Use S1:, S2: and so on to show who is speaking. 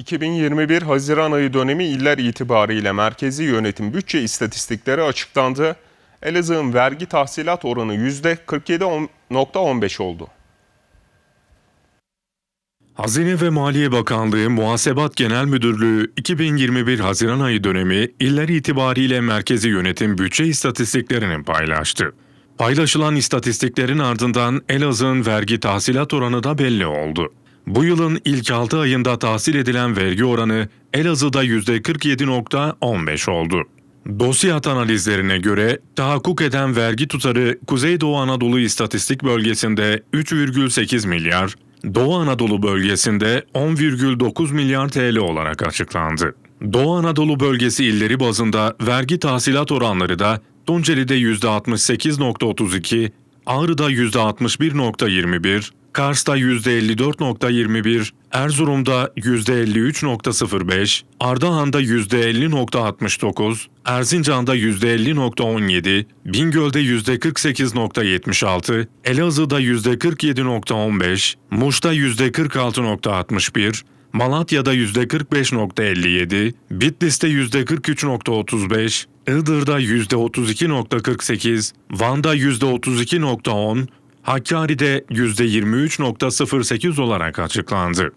S1: 2021 Haziran ayı dönemi iller itibariyle merkezi yönetim bütçe istatistikleri açıklandı. Elazığ'ın vergi tahsilat oranı %47.15 oldu.
S2: Hazine ve Maliye Bakanlığı Muhasebat Genel Müdürlüğü 2021 Haziran ayı dönemi iller itibariyle merkezi yönetim bütçe istatistiklerini paylaştı. Paylaşılan istatistiklerin ardından Elazığ'ın vergi tahsilat oranı da belli oldu. Bu yılın ilk 6 ayında tahsil edilen vergi oranı Elazığ'da %47.15 oldu. Dosyat analizlerine göre tahakkuk eden vergi tutarı Kuzeydoğu Anadolu İstatistik Bölgesi'nde 3,8 milyar, Doğu Anadolu bölgesinde 10,9 milyar TL olarak açıklandı. Doğu Anadolu bölgesi illeri bazında vergi tahsilat oranları da Tunceli'de %68.32, Ağrı'da %61.21, Kars'ta %54.21, Erzurum'da %53.05, Ardahan'da %50.69, Erzincan'da %50.17, Bingöl'de %48.76, Elazığ'da %47.15, Muş'ta %46.61, Malatya'da %45.57, Bitlis'te %43.35, Iğdır'da %32.48, Van'da %32.10, Hakkari'de %23.08 olarak açıklandı.